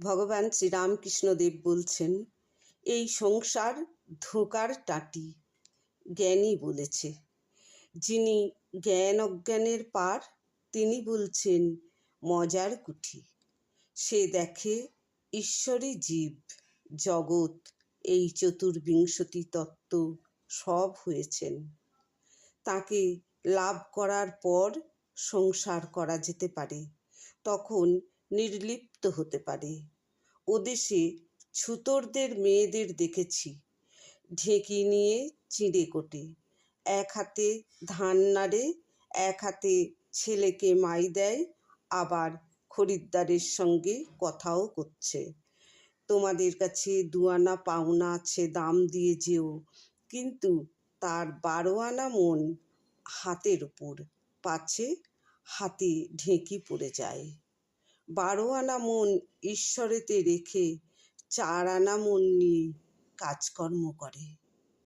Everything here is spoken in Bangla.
ভগবান শ্রীরামকৃষ্ণদেব বলছেন, এই সংসার ধোঁকার টাটি জ্ঞানী বলেছে। যিনি জ্ঞান অজ্ঞানের পার, তিনি বলছেন, মজার কুঠি। সে দেখে ঈশ্বরই জীব, জগৎ, এই চতুর্বিংশতি তত্ত্ব সব হয়েছেন। তাকে লাভ করার পর সংসার করা যেতে পারে। তখন নির্লিপ্ত হতে পারে। ওদেশে ছুতোরদের মেয়েদের দেখেছি। ঢেঁকি নিয়ে চিঁড়ে কোটে। এক হাতে ধান নাড়ে, এক হাতে ছেলেকে মাই দেয়, আবার খরিদ্দারের সঙ্গে কথাও করছে। তোমাদের কাছে দুয়ানা পাওনা আছে, দাম দিয়ে যেও। কিন্তু তার বারো আনা মন হাতের উপর, পাছে হাতে ঢেঁকি পড়ে যায়। বারো আনা মন ঈশ্বরেতে রেখে চার আনা মন নিয়ে কাজকর্ম করে।